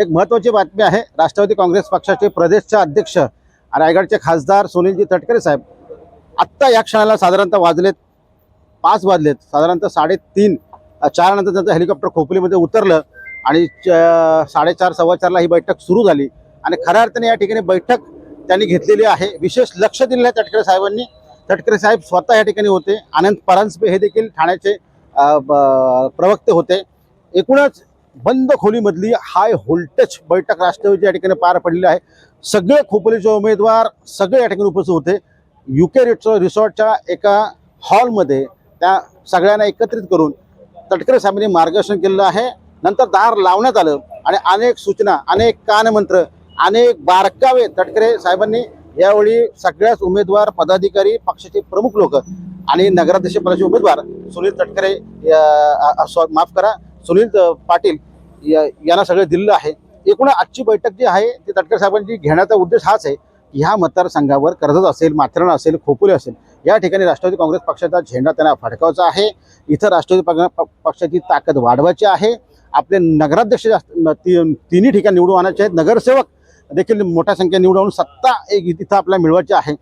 एक महत्त्वाची बातमी आहे. राष्ट्रवादी काँग्रेस पक्षाचे प्रदेशचे अध्यक्ष रायगडचे खासदार सुनीलजी तटकरे साहेब आत्ता या क्षणाला साधारणतः वाजलेत पाच वाजलेत. साधारणतः साडेतीन चार नंतर त्यांचं हेलिकॉप्टर खोपलीमध्ये उतरलं आणि च- साडेचार सव्वा चारला ही बैठक सुरू झाली. आणि खऱ्या अर्थाने या ठिकाणी बैठक त्यांनी घेतलेली आहे. विशेष लक्ष दिलेलं आहे तटकरे साहेबांनी. तटकरे साहेब स्वतः या ठिकाणी होते. आनंद परांजपे हे देखील ठाण्याचे प्रवक्ते होते. एकूणच बंद खोलीमधली हाय व्होल्टेज बैठक राष्ट्रवादी या ठिकाणी पार पडलेली आहे. सगळे खोपोलीचे उमेदवार सगळे या ठिकाणी उपस्थित होते. युके रिसॉ रिसॉर्टच्या एका हॉलमध्ये त्या सगळ्यांना एकत्रित करून तटकरे साहेबांनी मार्गदर्शन केलेलं आहे. नंतर दार लावण्यात आलं आणि अनेक सूचना अनेक कानमंत्र अनेक बारकावे तटकरे साहेबांनी यावेळी सगळ्याच उमेदवार पदाधिकारी पक्षाचे प्रमुख लोक आणि नगराध्यक्ष पदाचे उमेदवार सुनील तटकरे माफ करा सुनील पाटील यांना सगळं दिलेलं आहे. एकूण आजची बैठक जी आहे ती तटकर साहेबांची घेण्याचा उद्देश हाच आहे की ह्या मतदारसंघावर कर्जत असेल माथेरान असेल खोपोली असेल या ठिकाणी राष्ट्रवादी काँग्रेस पक्षाचा झेंडा त्यांना फडकावचा आहे. इथं राष्ट्रवादी पक्ष- प- पक्षाची ताकद वाढवायची आहे. आपले नगराध्यक्ष जास्त- ती- तिन्ही ठिकाणी निवडून आणायचे आहेत. नगरसेवक देखील मोठ्या संख्येने निवडून सत्ता एक तिथं आपल्याला मिळवायची आहे.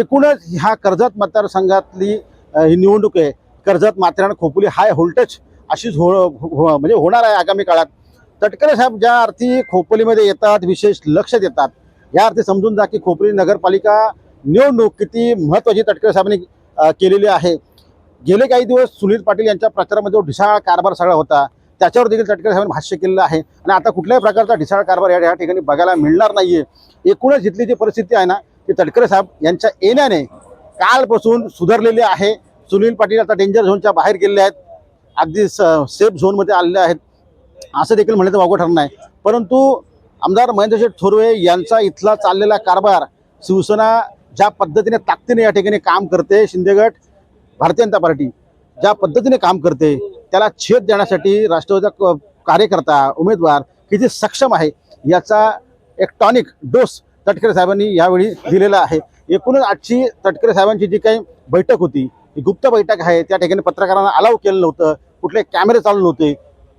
एकूणच ह्या कर्जत मतदारसंघातली ही निवडणूक आहे. कर्जत माथेरान खोपोली हाय व्होल्टेज अशीच हो हो-, हो म्हणजे होणार आहे आगामी काळात. तटकरे साहेब ज्या अर्थी खोपोलीमध्ये येतात विशेष लक्ष देतात या अर्थी समजून जा की खोपोली नगरपालिका निवडणूक किती महत्त्वाची तटकरे साहेबांनी केलेली आहे. गेले काही दिवस सुनील पाटील यांच्या प्रचारामध्ये जो ढिसाळ कारभार सगळा होता. त्याच्यावर देखील तटकरे साहेबांनी भाष्य केलेलं आहे. आणि आता कुठल्याही प्रकारचा ढिसाळ कारभार या ठिकाणी बघायला मिळणार नाहीये. एकूणच इथली जी परिस्थिती आहे ना ती तटकरे साहेब यांच्या येण्याने कालपासून सुधारलेली आहे. सुनील पाटील आता डेंजर झोनच्या बाहेर गेलेले आहेत. अगदी सेफ झोनमध्ये आलेले आहेत. असं देखील म्हणलं तर वावगं ठरणार नाही. परंतु आमदार महेंद्रशेठ थोरवे यांचा इथला चाललेला कारभार शिवसेना ज्या पद्धतीने ताकदीने या ठिकाणी काम करते शिंदेगड भारतीय जनता पार्टी ज्या पद्धतीने काम करते त्याला छेद देण्यासाठी राष्ट्रवादीचा क- कार्यकर्ता उमेदवार किती सक्षम आहे याचा एक टॉनिक डोस तटकरे साहेबांनी यावेळी दिलेला आहे. एकूणच आजची तटकरे साहेबांची जी काही बैठक होती ही गुप्त बैठक आहे त्या ठिकाणी पत्रकारांना अलाव केलं नव्हतं कुठले कॅमेरे चालू नव्हते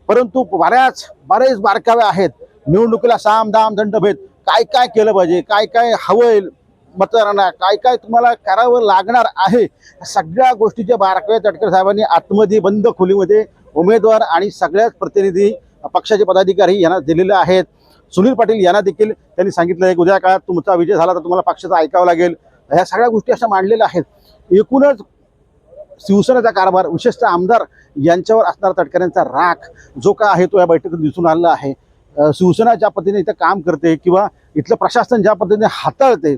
परंतु बऱ्याच बरेच बारकावे आहेत. निवडणुकीला साम दाम दंडभेद काय काय केलं पाहिजे? काय काय हवं मतदारांना? काय काय तुम्हाला करावं लागणार आहे? या सगळ्या गोष्टीचे बारकाव्या तटकर साहेबांनी आतमध्ये बंद खोलीमध्ये उमेदवार आणि सगळ्याच प्रतिनिधी पक्षाचे पदाधिकारी यांना दिलेले आहेत. सुनील पाटील यांना देखील त्यांनी सांगितलं आहे की उद्या काळात तुमचा विजय झाला तर तुम्हाला पक्षाचं ऐकावं लागेल. ह्या सगळ्या गोष्टी अशा मांडलेल्या आहेत. एकूणच शिवसेनेचा कारभार विशेषतः आमदार यांच्यावर असणारा तटकऱ्यांचा राख जो का आहे तो या बैठकीत दिसून आलेला आहे. शिवसेना ज्या पद्धतीने इथं काम करते किंवा इथलं प्रशासन ज्या पद्धतीने हाताळते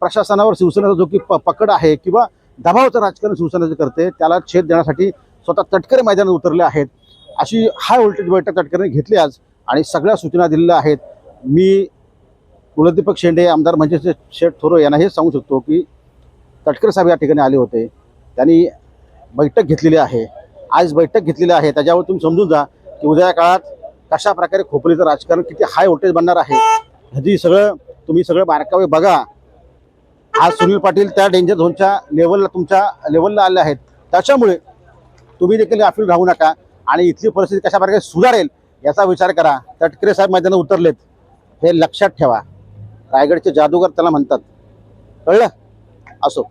प्रशासनावर शिवसेनेचा जो की प पकड आहे किंवा दबावाचं राजकारण शिवसेनेचं करते त्याला छेद देण्यासाठी स्वतः तटकरे मैदानात उतरले आहेत. अशी हाय व्होल्टेज बैठक तटकरेने घेतली आज आणि सगळ्या सूचना दिलेल्या आहेत. मी कुलदीपक शेंडे आमदार म्हणजे शेठ थोरो यांना हे सांगू शकतो की तटकरे साहेब या ठिकाणी आले होते. त्यांनी बैठक घेतलेली आहे. आज बैठक घेतलेली आहे. त्याच्यावर तुम्ही समजून जा की उद्या काळात कशा प्रकारे खोपरीचं राजकारण किती हाय व्होल्टेज बनणार आहे. ह्याची सगळं तुम्ही सगळं बारकावे बघा. आज सुनील पाटील त्या डेंजर झोनच्या लेवलला तुमच्या लेवलला आले आहेत. त्याच्यामुळे तुम्ही देखील गाफील राहू नका आणि इथली परिस्थिती कशा प्रकारे सुधारेल याचा विचार करा. तटकरे साहेब मैदानात उतरलेत. हे लक्षात ठेवा. रायगडचे जादूगर त्याला म्हणतात. कळलं? असो.